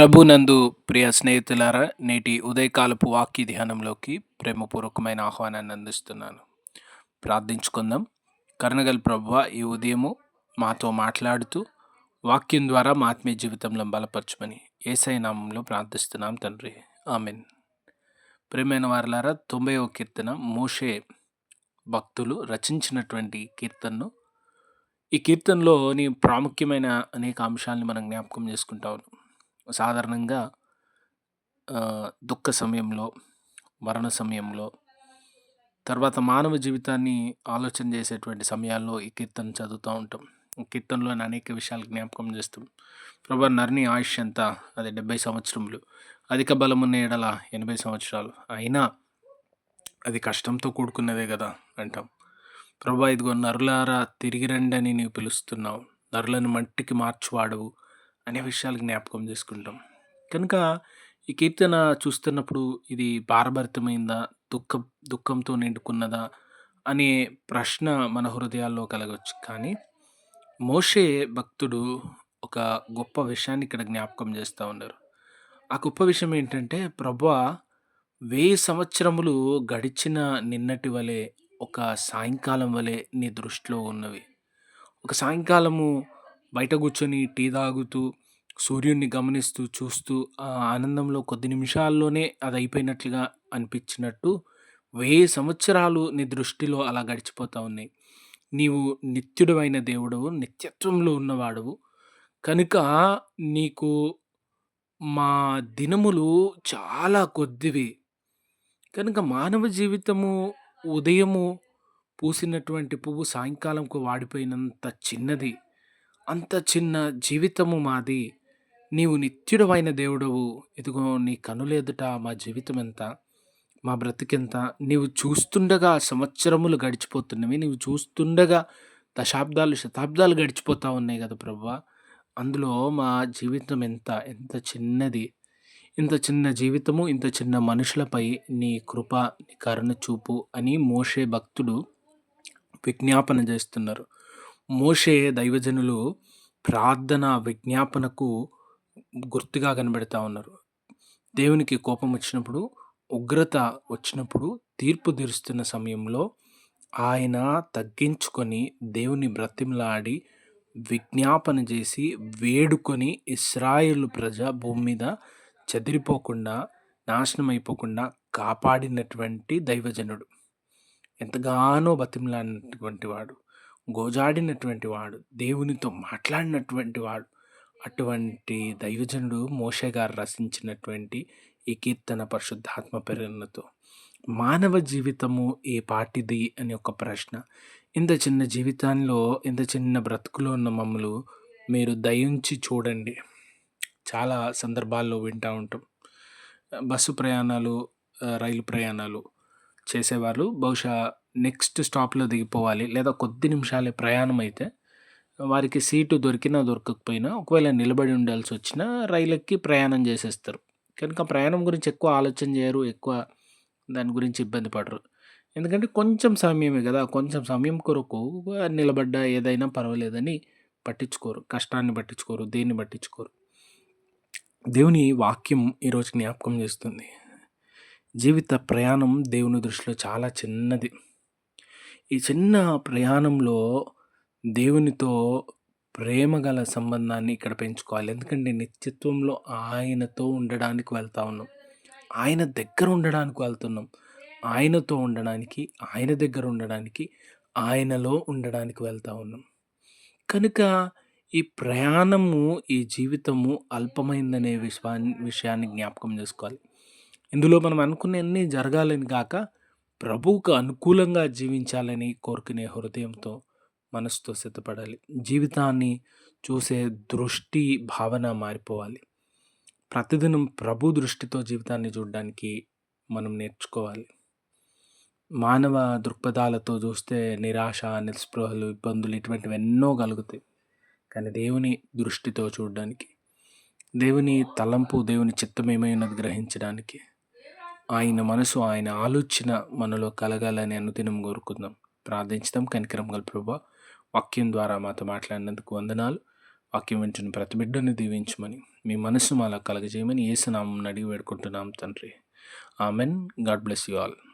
ప్రభునందు ప్రియ స్నేహితులారా నేటి ఉదయకాలపు వాక్య ధ్యానంలోకి ప్రేమపూర్వకమైన ఆహ్వానాన్ని అందిస్తున్నాను. ప్రార్థించుకుందాం. కర్ణగల్ ప్రభువ ఈ ఉదయము మాతో మాట్లాడుతూ వాక్యం ద్వారా మా ఆత్మీయ జీవితంలో బలపరచమని ఏసై నామంలో ప్రార్థిస్తున్నాం తండ్రి. ఆమెన్. ప్రేమైన వారలారా తొంభైవ కీర్తన మోషే భక్తులు రచించినటువంటి కీర్తనను. ఈ కీర్తనలోని ప్రాముఖ్యమైన అనేక అంశాలను మనం జ్ఞాపకం చేసుకుంటా ఉన్నాం. సాధారణంగా దుఃఖ సమయంలో మరణ సమయంలో తర్వాత మానవ జీవితాన్ని ఆలోచన చేసేటువంటి సమయాల్లో ఈ కీర్తన చదువుతూ ఉంటాం. ఈ కీర్తనలో అనేక విషయాలు జ్ఞాపకం చేస్తాం. ప్రభా నర్ని ఆయుష్ ఎంత? అది డెబ్బై సంవత్సరములు. అధిక బలం ఉన్న ఎనభై సంవత్సరాలు. అయినా అది కష్టంతో కూడుకున్నదే కదా! అంటాం. ప్రభా ఇదిగో నరులారా తిరిగి రండి అని నీవు పిలుస్తున్నావు. నరులను మట్టికి మార్చివాడవు. అనే విషయాలు జ్ఞాపకం చేసుకుంటాం. కనుక ఈ కీర్తన చూస్తున్నప్పుడు ఇది భారభరితమైందా? దుఃఖ దుఃఖంతో నిండుకున్నదా? అనే ప్రశ్న మన హృదయాల్లో కలగవచ్చు కానీ మోషే భక్తుడు ఒక గొప్ప విషయాన్ని ఇక్కడ జ్ఞాపకం చేస్తూ ఉన్నారు. ఆ గొప్ప విషయం ఏంటంటే ప్రభా వెయ్యి సంవత్సరములు గడిచిన నిన్నటి వలె ఒక సాయంకాలం వలె నీ దృష్టిలో ఉన్నవి. ఒక సాయంకాలము బయట కూర్చొని టీ తాగుతూ సూర్యుడిని గమనిస్తూ చూస్తూ ఆ ఆనందంలో కొద్ది నిమిషాల్లోనే అది అయిపోయినట్లుగా అనిపించినట్టు వెయ్యి సంవత్సరాలు నీ దృష్టిలో అలా గడిచిపోతూ ఉన్నాయి. నీవు నిత్యుడమైన దేవుడవు నిత్యత్వంలో ఉన్నవాడవు. కనుక నీకు మా దినములు చాలా కొద్దివి. కనుక మానవ జీవితము ఉదయము పూసినటువంటి పువ్వు సాయంకాలంకు వాడిపోయినంత చిన్నది. అంత చిన్న జీవితము మాది. నీవు నిత్యుడవైన దేవుడవు. ఇదిగో నీ కనులేదుట మా జీవితం ఎంత మా బ్రతికెంత. నీవు చూస్తుండగా సంవత్సరములు గడిచిపోతున్నవి. నీవు చూస్తుండగా దశాబ్దాలు శతాబ్దాలు గడిచిపోతా ఉన్నాయి కదా ప్రభా. అందులో మా జీవితం ఎంత ఎంత చిన్నది. ఇంత చిన్న జీవితము ఇంత చిన్న మనుషులపై నీ కృప నీ కరుణ చూపు అని మోషే భక్తుడు విజ్ఞాపన చేస్తున్నారు. మోషే దైవజనులు ప్రార్థన విజ్ఞాపనకు గుర్తుగా కనబెడతా ఉన్నారు. దేవునికి కోపం వచ్చినప్పుడు ఉగ్రత వచ్చినప్పుడు తీర్పు తీరుస్తున్న సమయంలో ఆయన తగ్గించుకొని దేవుని బ్రతిమలాడి విజ్ఞాపన చేసి వేడుకొని ఇస్రాయేల్ ప్రజ భూమి మీద చెదిరిపోకుండా నాశనం అయిపోకుండా కాపాడినటువంటి దైవజనుడు. ఎంతగానో బతిమలాడినటువంటి వాడు. గోజాడినటువంటి వాడు దేవునితో మాట్లాడినటువంటి వాడు అటువంటి దైవజనుడు మోషే గారు రచించినటువంటి ఈ కీర్తన పరిశుద్ధాత్మ ప్రేరణతో. మానవ జీవితము ఏ పాటిది అని ఒక ప్రశ్న. ఇంత చిన్న జీవితంలో ఇంత చిన్న బ్రతుకులో ఉన్న మమ్మలు మీరు దయించి చూడండి. చాలా సందర్భాల్లో వింటూ ఉంటాం. బస్సు ప్రయాణాలు రైలు ప్రయాణాలు చేసేవాళ్ళు బహుశా నెక్స్ట్ స్టాప్లో దిగిపోవాలి. లేదా కొద్ది నిమిషాలే ప్రయాణం అయితే వారికి సీటు దొరికినా దొరకకపోయినా ఒకవేళ నిలబడి ఉండాల్సి వచ్చినా రైలెక్కి ప్రయాణం చేసేస్తారు. కనుక ప్రయాణం గురించి ఎక్కువ ఆలోచన చేయరు ఎక్కువ దాని గురించి ఇబ్బంది పడరు. ఎందుకంటే కొంచెం సమయమే కదా కొంచెం సమయం కొరకు నిలబడ్డ ఏదైనా పర్వాలేదని పట్టించుకోరు. కష్టాన్ని పట్టించుకోరు దేన్ని పట్టించుకోరు. దేవుని వాక్యం ఈరోజు జ్ఞాపకం చేస్తుంది. జీవిత ప్రయాణం దేవుని దృష్టిలో చాలా చిన్నది. ఈ చిన్న ప్రయాణంలో దేవునితో ప్రేమ గల సంబంధాన్ని ఇక్కడ పెంచుకోవాలి. ఎందుకంటే నిత్యత్వంలో ఆయనతో ఉండడానికి వెళ్తా ఉన్నాం. ఆయన దగ్గర ఉండడానికి వెళ్తున్నాం. ఆయనతో ఉండడానికి ఆయన దగ్గర ఉండడానికి ఆయనలో ఉండడానికి వెళ్తా ఉన్నాం. కనుక ఈ ప్రయాణము ఈ జీవితము అల్పమైందనే విశ్వా విషయాన్ని జ్ఞాపకం చేసుకోవాలి. ఇందులో మనం అనుకునే జరగాలని కాక ప్రభువుకు అనుకూలంగా జీవించాలని కోరుకునే హృదయంతో మనసుతో సిద్ధపడాలి. జీవితాన్ని చూసే దృష్టి భావన మారిపోవాలి. ప్రతిదినం ప్రభు దృష్టితో జీవితాన్ని చూడడానికి మనం నేర్చుకోవాలి. మానవ దృక్పథాలతో చూస్తే నిరాశ నిస్పృహలు ఇబ్బందులు ఇటువంటివి ఎన్నో కలుగుతాయి. కానీ దేవుని దృష్టితో చూడడానికి దేవుని తలంపు దేవుని చిత్తమేమై ఉన్నది గ్రహించడానికి ఆయన మనసు ఆయన ఆలోచన మనలో కలగాలని అనుదినం కోరుకుందాం. ప్రార్థించడం కనికరం గల ప్రభా వాక్యం ద్వారా మాతో మాట్లాడినందుకు వందనాలు. వాక్యం వెంటనే ప్రతి బిడ్డను దీవించమని మీ మనసు మాలా కలగజేయమని ఏసునామం అడిగి వేడుకుంటున్నాం తండ్రి. Amen. God bless you all.